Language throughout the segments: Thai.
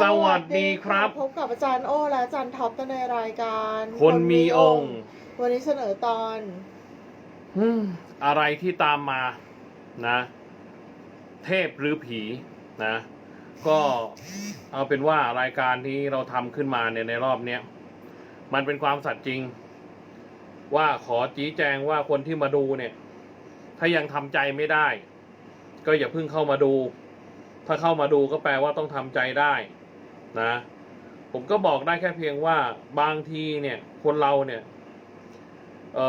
สวัสดีครับ พบกับอาจารย์โอและอาจารย์ท็อปกันในรายการ คนมีองค์ วันนี้เสนอตอนอืมอะไรที่ตามมานะ เทพหรือผีนะ ก็เอาเป็นว่ารายการที่เราทำขึ้นมาเนี่ยในรอบเนี้ยมันเป็นความสัตย์จริง ว่าขอจี้แจงว่าคนที่มาดูเนี่ย ถ้ายังทำใจไม่ได้ ก็อย่าเพิ่งเข้ามาดูถ้าเข้ามาดูก็แปลว่าต้องทำใจได้ นะ ผมก็บอกได้แค่เพียงว่าบางทีเนี่ยคนเราเนี่ยเอ่อ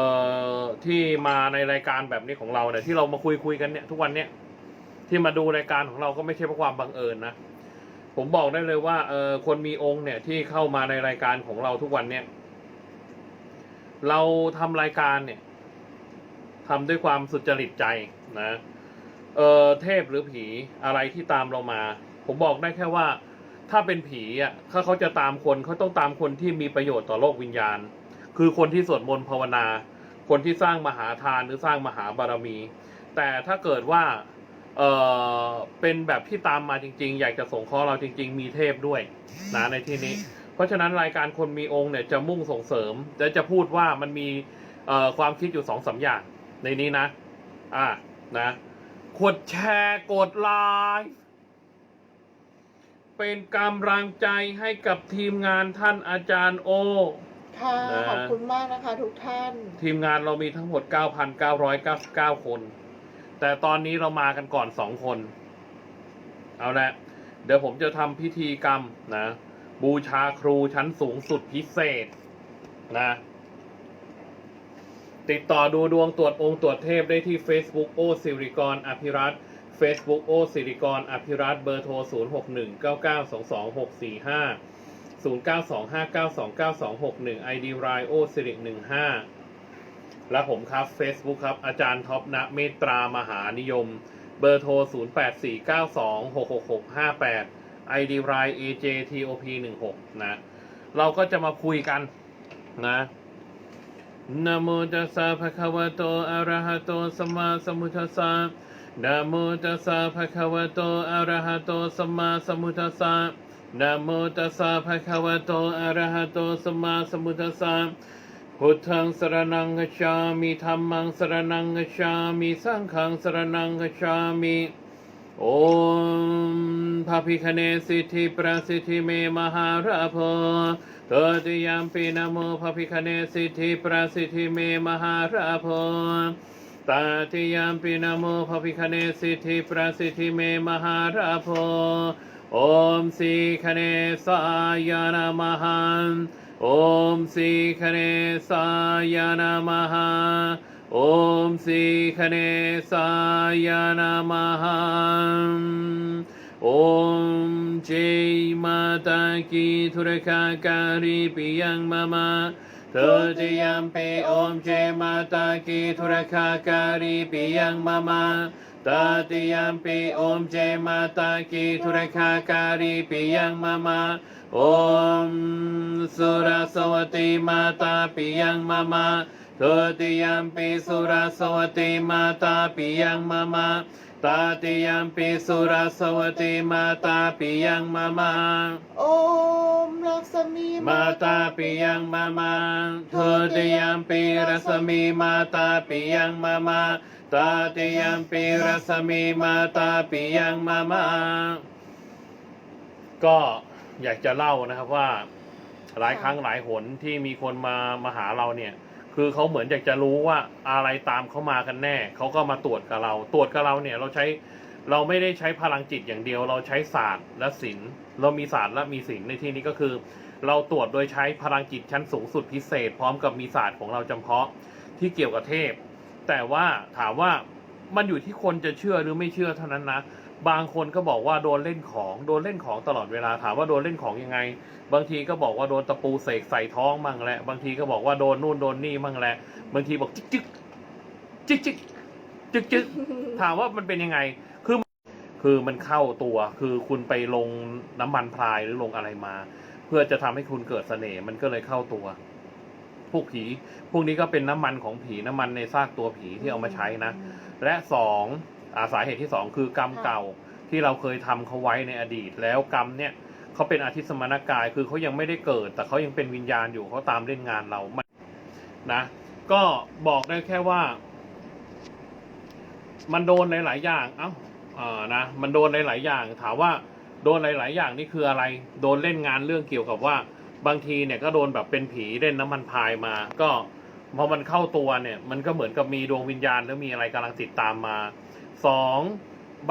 ที่มาในรายการแบบนี้ของเราเนี่ยที่เรามาคุยคุยกันเนี่ยทุกวันเนี่ยที่มาดูรายการของเราก็ไม่ใช่เพราะความบังเอิญนะผมบอกได้เลยว่าเออคนมีองค์เนี่ยที่เข้ามาในรายการของเราทุกวันเนี่ยเราทำรายการเนี่ยทำด้วยความสุจริตใจนะเออเทพหรือผีอะไรที่ตามเรามา ผมบอกได้แค่ว่า ถ้าเป็นผีอะถ้าเขาจะตามคนเขาต้องตามคนที่มีประโยชน์ต่อโลกวิญญาณ คือคนที่สวดมนต์ภาวนา คนที่สร้างมหาทานหรือสร้างมหาบารมี แต่ถ้าเกิดว่าเออเป็นแบบที่ตามมาจริง ๆ อยากจะส่งข้อเราจริง ๆ มีเทพด้วยนะในที่นี้ เพราะฉะนั้นรายการคนมีองค์เนี่ยจะมุ่งส่งเสริมและจะพูดว่ามันมีเอ่อความคิดอยู่สองสามอย่างในนี้นะ อ่านะกดแชร์กดไลค์ เป็นกำลังใจให้กับทีมงานท่านอาจารย์โอ ค่ะนะ ขอบคุณมากนะคะทุกท่าน ทีมงานเรามีทั้งหมด 9,999 คน แต่ตอนนี้เรามากันก่อน 2 คน เอาละ เดี๋ยวผมจะทำพิธีกรรมนะ บูชาครูชั้นสูงสุดพิเศษนะ ติดต่อดูดวงตรวจองค์ตรวจเทพได้ที่ Facebook โอสิริกรอภิรัตน์ Facebook โอสิริกรอภิรัตน์เบอร์โทร 0619922645 0925929261 ID r i o สิริ15 และผมครับ Facebook ครับ อาจารย์ท็อปณเมตรามหานิยม เบอร์โทร 0849266658 ID r i AJTOP 16 นะ เราก็จะมาคุยกันนะนะโมตัสสะภะคะวะโตอะระหะโตสัมมาสัมพุทธัสสะ นะโมตัสสะภะคะวะโตอะระหะโตสัมมาสัมพุทธัสสะนะโมตัสสะภะคะวะโตอะระหะโตสัมมาสัมพุทธัสสะพุทธังสรณังกัจฉามิธัมมังสรณังกัจฉามิสังฆังสรณังกัจฉามิโอมพระพิคเนสิทธิประสิทธิเมมหาราโพเตติยามปีนะโมพระพิคเนสิทธิประสิทธิเมมหาราโพตาติยามปีนะโมพระพิคเนสิทธิประสิ ทธิเมมหาราโพโอมสีคเนสายานามหังโอมสีคเนสายมเนสายานามมาตากีทุรคาการิปิยังมามาเธอจะยามเปโอมเจมาตากีธุรคาการีปิยังมามาตาติยมปีโอมเจมาตากีธุรคาการีปิยังมามาโอมสุรสวติมาตาปิยังมามา ติยามปิสุราสวติมาตาปิยังมามาตาติยามปิสุราสวติมาตาปิยังมามาโอมลักษมีมาตาปิยังมามาโทติยามปิรัสมีมาตาปิยังมามาตาติยามปิรัสมีมาตาปิยังมามาก็อยากจะเล่านะครับว่าหลายครั้งหลายหนที่มีคนมามาหาเราเนี่ย คือเขาเหมือนอยากจะรู้ว่าอะไรตามเขามากันแน่ เขาก็มาตรวจกับเรา ตรวจกับเราเนี่ยเราใช้เราไม่ได้ใช้พลังจิตอย่างเดียว เราใช้ศาสตร์และศิลป์เรามีศาสตร์และมีศิลป์ในที่นี้ก็คือ เราตรวจโดยใช้พลังจิตชั้นสูงสุดพิเศษ พร้อมกับมีศาสตร์ของเราจำเพาะที่เกี่ยวกับเทพ แต่ว่าถามว่ามันอยู่ที่คนจะเชื่อหรือไม่เชื่อเท่านั้นนะ บางคนก็บอกว่าโดนเล่นของโดนเล่นของตลอดเวลาถามว่าโดนเล่นของยังไง บางทีก็บอกว่าโดนตะปูเสกใส่ท้องมั่งแหละ บางทีก็บอกว่าโดนนู่นโดนนี่มั่งแหละบางทีบอกจิกจิกจิกจิกจิกจิกถามว่ามันเป็นยังไง คือ คือมันเข้าตัว คือคุณไปลงน้ำมันพรายหรือลงอะไรมา เพื่อจะทำให้คุณเกิดเสน่ห์ มันก็เลยเข้าตัว พวกผี พวกนี้ก็เป็นน้ำมันของผี น้ำมันในซากตัวผีที่เอามาใช้นะ และสอง อาสาเหตุที่สองคือกรรมเก่าที่เราเคยทำเขาไว้ในอดีต แล้วกรรมเนี่ยเขาเป็นอาทิตย์สมณกายคือเขายังไม่ได้เกิด แต่เขายังเป็นวิญญาณอยู่เขาตามเล่นงานเราไม่นะ ก็บอกได้แค่ว่า มันโดนหลาย ๆ อย่างเอ้าอ่านะมันโดนหลาย ๆ อย่าง ถามว่าโดนหลาย ๆ อย่างนี่คืออะไร โดนเล่นงานเรื่องเกี่ยวกับว่า บางทีเนี่ยก็โดนแบบเป็นผีเล่นน้ำมันพายมา ก็พอมันเข้าตัวเนี่ย มันก็เหมือนกับมีดวงวิญญาณหรือมีอะไรกำลังติดตามมา สอง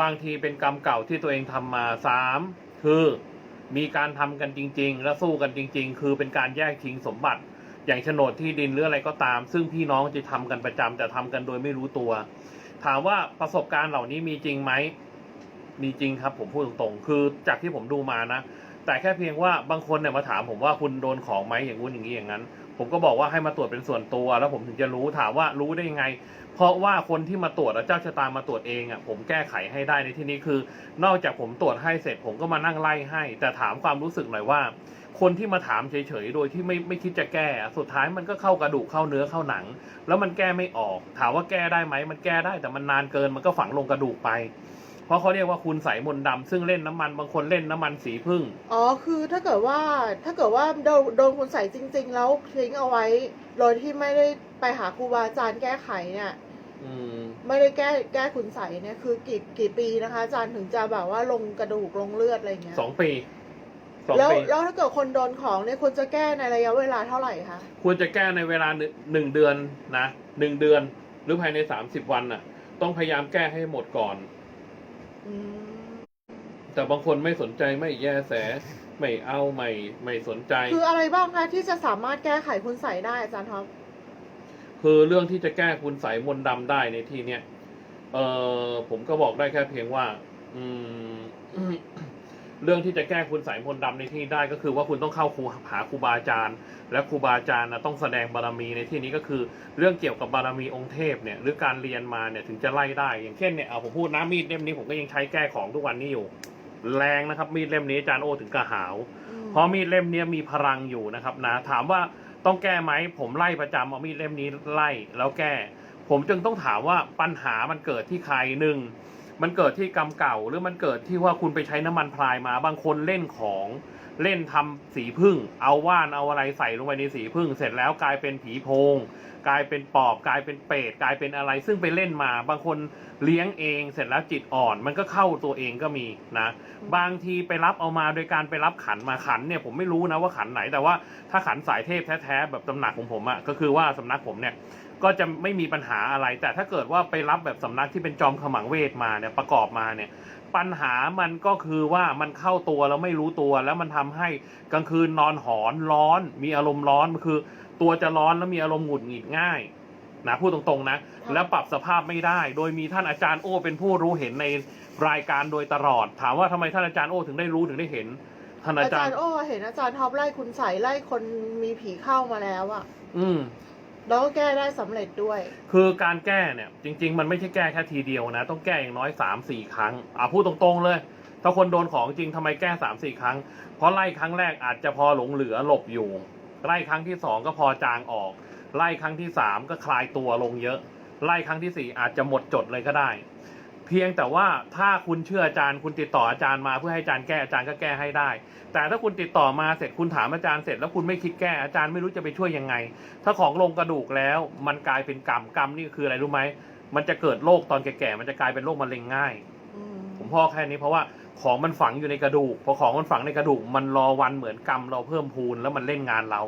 บางทีเป็นกรรมเก่าที่ตัวเองทำมาสามคือมีการทำกันจริง ๆ และสู้กันจริง ๆ คือเป็นการแยกชิงสมบัติ อย่างโฉนดที่ดินหรืออะไรก็ตาม ซึ่งพี่น้องจะทำกันประจำแต่ทำกันโดยไม่รู้ตัว ถามว่าประสบการณ์เหล่านี้มีจริงไหมมีจริงครับผมพูดตรงๆ คือจากที่ผมดูมานะ แต่แค่เพียงว่าบางคนเนี่ยมาถามผมว่าคุณโดนของไหมอย่างงู้นอย่างนี้อย่างนั้น ผมก็บอกว่าให้มาตรวจเป็นส่วนตัว แล้วผมถึงจะรู้ถามว่ารู้ได้ยังไง เพราะว่าคนที่มาตรวจแล้วเจ้าชะตามาตรวจเองอะผมแก้ไขให้ได้ในที่นี้คือ นอกจากผมตรวจให้เสร็จผมก็มานั่งไล่ให้ แต่ถามความรู้สึกหน่อยว่า คนที่มาถามเฉยๆโดยที่ไม่ไม่คิดจะแก้ สุดท้ายมันก็เข้ากระดูกเข้าเนื้อเข้าหนัง แล้วมันแก้ไม่ออก ถามว่าแก้ได้ไหมมันแก้ได้แต่มันนานเกินมันก็ฝังลงกระดูกไป เพราะเขาเรียกว่าคุณใสยมนต์ดำซึ่งเล่นน้ำมันบางคนเล่นน้ำมันสีพึ่ง อ๋อ คือถ้าเกิดว่าถ้าเกิดว่าโดนโดนคุณใส่จริง ๆ แล้วทิ้งเอาไว้ โดยที่ไม่ได้ไปหาครูบาอาจารย์แก้ไขเนี่ย ไม่ได้แก้แก้คุณใส่เนี่ยคือกี่กี่ปีนะคะ อาจารย์ถึงจะแบบว่าลงกระดูกลงเลือดอะไรอย่างเงี้ยสองปีสองแล้วปีแล้วถ้าเกิดคนโดนของเนี่ยควรจะแก้ในระยะเวลาเท่าไหร่คะควรจะแก้ในเวลาหนึ่งหนึ่งเดือนนะหนึ่งเดือนหรือภายในสามสิบวันน่ะ ต้องพยายามแก้ให้หมดก่อนอืมแต่บางคนไม่สนใจไม่แยแส ไม่เอาไม่ไม่สนใจ คืออะไรบ้างคะที่จะสามารถแก้ไขคุณใส่ได้อาจารย์ท็อป คือเรื่องที่จะแก้คุณใสยมนต์ดำได้ในที่เนี้ยเออผมก็บอกได้แค่เพียงว่า อืม เรื่องที่จะแก้คุณใสยมนต์ดำในที่ได้ก็คือว่าคุณต้องเข้าครูหาครูบาอาจารย์ และครูบาอาจารย์นะต้องแสดงบารมีในที่นี้ก็คือ เรื่องเกี่ยวกับบารมีองค์เทพเนี่ยหรือการเรียนมาเนี่ยถึงจะไล่ได้ อย่างเช่นเนี่ยเอาผมพูดนะมีดเล่มนี้ผมก็ยังใช้แก้ของทุกวันนี้อยู่ แรงนะครับ มีดเล่มนี้อาจารย์โอถึงกระหาวอืมเพราะมีดเล่มเนี้ยมีพลังอยู่นะครับนะถามว่า ต้องแก้ไหมผมไล่ประจำเอามีดเล่มนี้ไล่แล้วแก้ ผมจึงต้องถามว่าปัญหามันเกิดที่ใครหนึ่งมันเกิดที่กรรมเก่า หรือมันเกิดที่ว่าคุณไปใช้น้ำมันพลายมา บางคนเล่นของ เล่นทำสีพึ่ง เอาว่านเอาอะไรใส่ลงไปในสีพึ่ง เสร็จแล้วกลายเป็นผีโพง กลายเป็นปอบกลายเป็นเปรตกลายเป็นอะไร ซึ่งไปเล่นมา บางคนเลี้ยงเองเสร็จแล้วจิตอ่อน มันก็เข้าตัวเองก็มีนะบางทีไปรับเอามาโดยการไปรับขันมาขันเนี่ยผมไม่รู้นะว่าขันไหนแต่ว่าถ้าขันสายเทพแท้ๆแบบตำหนักของผมอะ่ะก็คือว่าสำนักผมเนี่ยก็จะไม่มีปัญหาอะไร แต่ถ้าเกิดว่าไปรับแบบสำนักที่เป็นจอมขมังเวทมาเนี่ยประกอบมาเนี่ย ปัญหามันก็คือว่ามันเข้าตัวแล้วไม่รู้ตัวแล้วมันทำให้กลางคืนนอนหอนร้อน มีอารมณ์ร้อนคือ ตัวจะร้อนแล้วมีอารมณ์หงุดหงิดง่ายนะพูดตรงๆนะ แล้วปรับสภาพไม่ได้ โดยมีท่านอาจารย์โอ้เป็นผู้รู้เห็นในรายการโดยตลอด ถามว่าทำไมท่านอาจารย์โอ้ถึงได้รู้ถึงได้เห็นท่านอาอาจาจารรย์ย์โอ้เห็นอาจารย์ท็อปไล่คุณใส่ไล่คนมีผีเข้ามาแล้วอะอืม แล้วก็แก้ได้สำเร็จด้วย คือการแก้เนี่ย จริง ๆ มันไม่ใช่แก้แค่ทีเดียวนะ ต้องแก้อย่างน้อยสามสี่ครั้งอะพูดตรงๆเลย ถ้าคนโดนของจริงทำไมแก้สามสี่ครั้ง เพราะไล่ครั้งแรกอาจจะพอหลงเหลือหลบอยู่ ไล่ครั้งที่สองก็พอจางออก ไล่ครั้งที่สามก็คลายตัวลงเยอะ ไล่ครั้งที่สี่อาจจะหมดจดเลยก็ได้ พียงแต่ว่าถ้าคุณเชื่ออาจารย์ คุณติดต่ออาจารย์มาเพื่อให้อาจารย์แก้อาจารย์ก็แก้ให้ได้ แต่ถ้าคุณติดต่อมาเสร็จคุณถามอาจารย์เสร็จแล้วคุณไม่คิดแก้อาจารย์ไม่รู้จะไปช่วยยังไง ถ้าของลงกระดูกแล้วมันกลายเป็นกรรมกรรมนี่คืออะไรรู้ไหมมันจะเกิดโรคตอนแก่ๆมันจะกลายเป็นโรคมะเร็งง่ายอืมผมพ่อแค่นี้เพราะว่าของมันฝังอยู่ในกระดูกพอของมันฝังในกระดูก มันรอวันเหมือนกรรมเราเพิ่มพูนแล้วมันเล่นงานเรา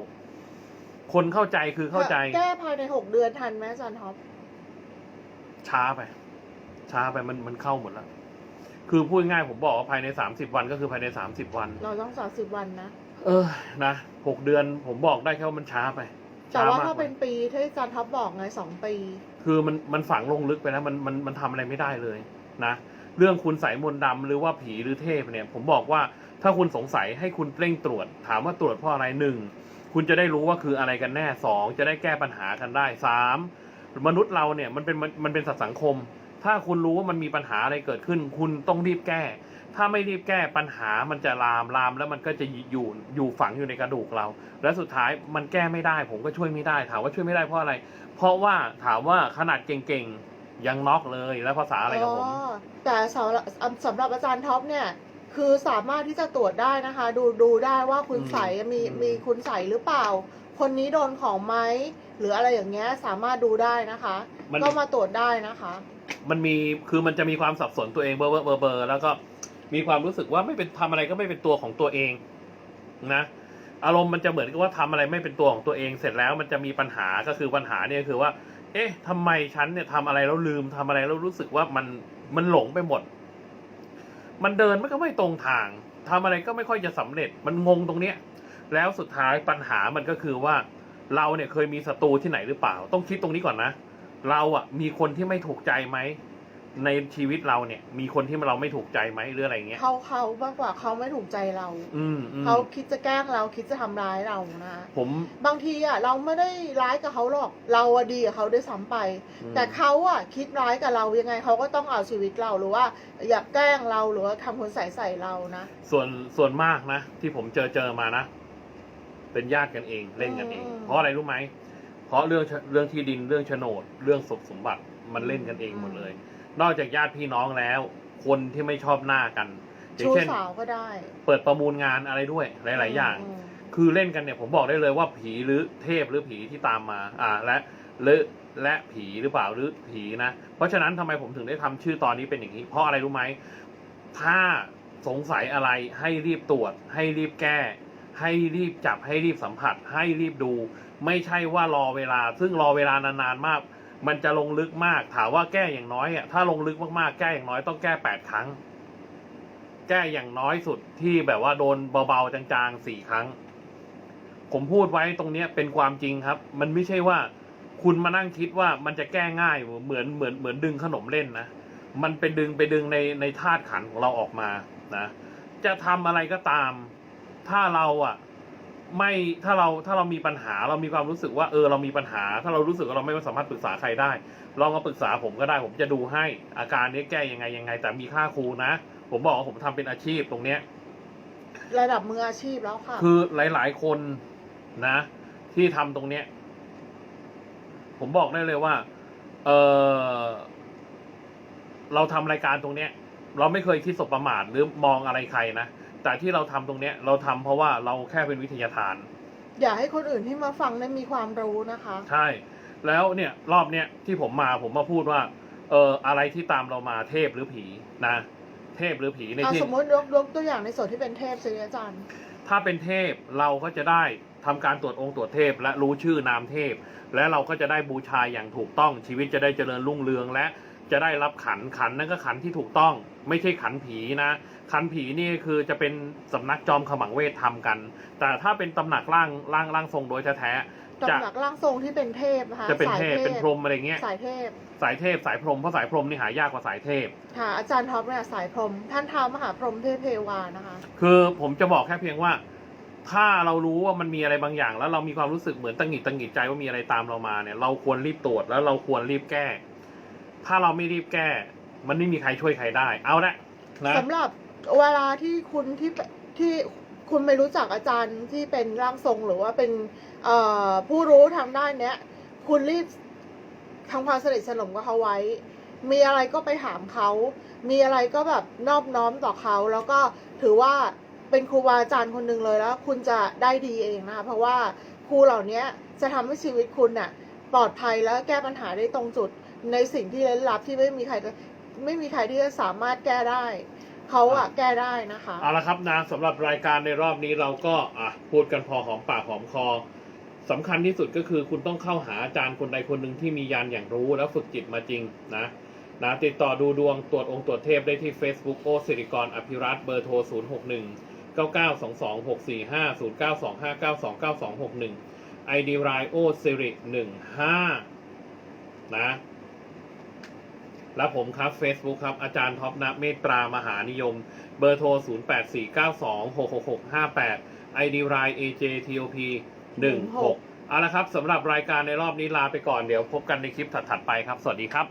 คนเข้าใจคือเข้าใจแก้ภายในหกเดือนทันไหมอาจารย์ท็อปช้าไป ช้าไปมันมันเข้าหมดแล้ว คือพูดง่ายๆผมบอกว่าภายในสามสิบวันก็คือภายในสามสิบวัน เราต้องสามสิบวันนะ เออนะหกเดือนผมบอกได้แค่ว่ามันช้าไปแต่ว่าช้มกถ้าเป็นปีที่อาจารย์ท็อปบอกไงสองปี คือมันมันฝังลงลึกไปแล้วมันมันมันทำอะไรไม่ได้เลยนะเรื่องคุณสายมนต์ดำหรือว่าผีหรือเทพเนี่ยผมบอกว่าถ้าคุณสงสัยให้คุณเร่งตรวจ ถามว่าตรวจเพราะอะไรหนึ่งคุณจะได้รู้ว่าคืออะไรกันแน่สองจะได้แก้ปัญหากันได้สามมนุษย์เราเนี่ยมันเป็นมันเป็นสัตว์สังคม ถ้าคุณรู้ว่ามันมีปัญหาอะไรเกิดขึ้น คุณต้องรีบแก้ ถ้าไม่รีบแก้ปัญหามันจะลามลามแล้วมันก็จะอยู่อยู่ฝังอยู่ในกระดูกเรา และสุดท้ายมันแก้ไม่ได้ ผมก็ช่วยไม่ได้ถามว่าช่วยไม่ได้เพราะอะไร เพราะว่าถามว่าขนาดเก่งๆยังน็อกเลยแล้วภาษาอะไรกับผมแต่สำหรับสำหรับอาจารย์ท็อปเนี่ยคือสามารถที่จะตรวจได้นะคะ ดูดูได้ว่าคุณอืมใส่มีอืมมีคุณใส่หรือเปล่า คนนี้โดนของไหมหรืออะไรอย่างเงี้ยสามารถดูได้นะคะ มัน ก็มาตรวจได้นะคะ มันมีคือมันจะมีความสับสนตัวเองเบอร์เบอร์เบอร์เบอร์แล้วก็มีความรู้สึกว่าไม่เป็นทำอะไรก็ไม่เป็นตัวของตัวเองนะ อารมณ์มันจะเหมือนกับว่าทำอะไรไม่เป็นตัวของตัวเอง เสร็จแล้วมันจะมีปัญหาก็คือปัญหาเนี่ยคือว่า เอ๊ะทำไมฉันเนี่ยทำอะไรแล้วลืมทำอะไรแล้วรู้สึกว่ามันมันหลงไปหมด มันเดินมันก็ไม่ตรงทางทำอะไรก็ไม่ค่อยจะสำเร็จ มันงงตรงเนี้ย แล้วสุดท้ายปัญหามันก็คือว่าเราเนี่ยเคยมีศัตรูที่ไหนหรือเปล่า ต้องคิดตรงนี้ก่อนนะ เราอะมีคนที่ไม่ถูกใจไหมในชีวิตเราเนี่ย มีคนที่เราไม่ถูกใจไหมหรืออะไรเงี้ยเขาเขามากกว่าเขาไม่ถูกใจเราอืมอืมเขาคิดจะแกล้งเราคิดจะทำร้ายเรานะ ผมบางทีอะเราไม่ได้ร้ายกับเขาหรอก เราอะดีกับเขาด้วยซ้ำไป อืมแต่เขาอะคิดร้ายกับเรายังไงเขาก็ต้องเอาชีวิตเราหรือว่า อยากแกล้งเราหรือว่าทำคนใส่ใส่เรานะ ส่วนส่วนมากนะ ที่ผมเจอเจอมานะ เป็นญาติกันเองเล่นกันเอง เพราะอะไรรู้ไหมเพราะเรื่องเรื่องที่ดินเรื่องโฉนด เรื่องสมสมบัติมันเล่นกันเองหมดเลย นอกจากญาติพี่น้องแล้ว คนที่ไม่ชอบหน้ากันอย่างชู้เช่นสาวก็ได้ เปิดประมูลงานอะไรด้วยหลาย ๆ อย่างมคือเล่นกันเนี่ยผมบอกได้เลยว่าผีหรือเทพหรือผีที่ตามมาอ่าและหรือและผีหรือเปล่าหรือผีนะ เพราะฉะนั้นทำไมผมถึงได้ทำชื่อตอนนี้เป็นอย่างนี้ เพราะอะไรรู้ไหมถ้าสงสัยอะไรให้รีบตรวจให้รีบแก้ ให้รีบจับให้รีบสัมผัส ให้รีบดู ไม่ใช่ว่ารอเวลา ซึ่งรอเวลานานๆมาก มันจะลงลึกมาก ถามว่าแก้อย่างน้อยอะถ้าลงลึกมากๆแก้อย่างน้อยต้องแก้แปดครั้ง แก้อย่างน้อยสุดที่แบบว่าโดนเบาๆจางๆสี่ครั้ง ผมพูดไว้ตรงเนี้ยเป็นความจริงครับ มันไม่ใช่ว่า คุณมานั่งคิดว่ามันจะแก้ง่ายเหมือนเหมือนเหมือนดึงขนมเล่นนะมันเป็นดึงไปดึงในในธาตุขันของเราออกมานะ จะทำอะไรก็ตาม ถ้าเราอะไม่ถ้าเราถ้าเรามีปัญหาเรามีความรู้สึกว่าเออเรามีปัญหา ถ้าเรารู้สึกว่าเราไม่สามารถปรึกษาใครได้ ลองมาปรึกษาผมก็ได้ ผมจะดูให้อาการนี้แก้ยังไงยังไง แต่มีค่าครูนะ ผมบอกว่าผมทำเป็นอาชีพตรงเนี้ย ระดับมืออาชีพแล้วค่ะ คือหลาย ๆ คนนะ ที่ทำตรงเนี้ย ผมบอกได้เลยว่า เออเราทำรายการตรงเนี้ย เราไม่เคยคิดสบประมาทหรือมองอะไรใครนะ แต่ที่เราทำตรงเนี้ยเราทำเพราะว่าเราแค่เป็นวิทยาทาน อยากให้คนอื่นที่มาฟังได้มีความรู้นะคะ ใช่ แล้วเนี่ยรอบเนี้ยที่ผมมาผมมาพูดว่า เอออะไรที่ตามเรามาเทพหรือผีนะ เทพหรือผีในเอาที่สมมติยกยกตัวอย่างในส่วนที่เป็นเทพสิอาจารย์ ถ้าเป็นเทพเราก็จะได้ทำการตรวจองค์ตรวจเทพ และรู้ชื่อนามเทพ และเราก็จะได้บูชาอย่างถูกต้องชีวิตจะได้เจริญรุ่งเรืองและ จะได้รับขันขันนั่นก็ขันที่ถูกต้อง ไม่ใช่ขันผีนะ ขันผีนี่คือจะเป็นสำนักจอมขมังเวททำกัน แต่ถ้าเป็นตำหนักร่างร่างร่างทรงโดยแท้ๆจะตำหนักร่างทรงที่เป็นเทพนะคะจะเป็นสายเทพเป็นพรหมอะไรเงี้ยสายเทพ สายเทพสายพรหมเพราะสายพรหมนี่หายากกว่าสายเทพค่ะอาจารย์ท็อปเนี่ยสายพรหมท่านท้าวมหาพรหมเทพเทวานะคะ คือผมจะบอกแค่เพียงว่า ถ้าเรารู้ว่ามันมีอะไรบางอย่าง แล้วเรามีความรู้สึกเหมือนตังหงิดตังหงิดใจว่ามีอะไรตามเรามาเนี่ย เราควรรีบตรวจแล้วเราควรรีบแก้ ถ้าเราไม่รีบแก้ มันไม่มีใครช่วยใครได้ เอาละนะสำหรับเวลาที่คุณที่ที่คุณไม่รู้จักอาจารย์ที่เป็นร่างทรงหรือว่าเป็นเอ่อผู้รู้ทางด้านเนี้ย คุณรีบทำความสนิทสนมกับเขาไว้ มีอะไรก็ไปถามเขา มีอะไรก็แบบนอบน้อมต่อเขาแล้วก็ถือว่าเป็นครูบาอาจารย์คนหนึ่งเลยแล้ว คุณจะได้ดีเองนะคะเพราะว่าครูเหล่านี้จะทำให้ชีวิตคุณน่ะปลอดภัยแล้วแก้ปัญหาได้ตรงจุด ในสิ่งที่ลึกลับที่ไม่มีใครจะไม่มีใครที่จะสามารถแก้ได้ เขาอะแก้ได้นะคะ เอาละครับนะสำหรับรายการในรอบนี้เราก็อะพูดกันพอหอมปากหอมคอสำคัญที่สุดก็คือคุณต้องเข้าหาอาจารย์คนใดคนหนึ่งที่มียานอย่างรู้แล้วฝึกจิตมาจริงนะนะติดต่อดูดวงตรวจองค์ตรวจเทพได้ที่ Facebook โอสิริกรอภิรัตน์เบอร์โทร 0 6 1 9 9 2 2 6 4 5 0 9 2 5 9 2 9 2 6 1 ID รายโอสิริ15นะ และผมครับ Facebook ครับ อาจารย์ท็อปนะเมตตามหานิยม เบอร์โทร 0 8 4 9 2 6 6 6 5 8 ID ราย AJTOP 16เอาละครับสำหรับรายการในรอบนี้ลาไปก่อนเดี๋ยวพบกันในคลิปถัดๆไปครับ สวัสดีครับ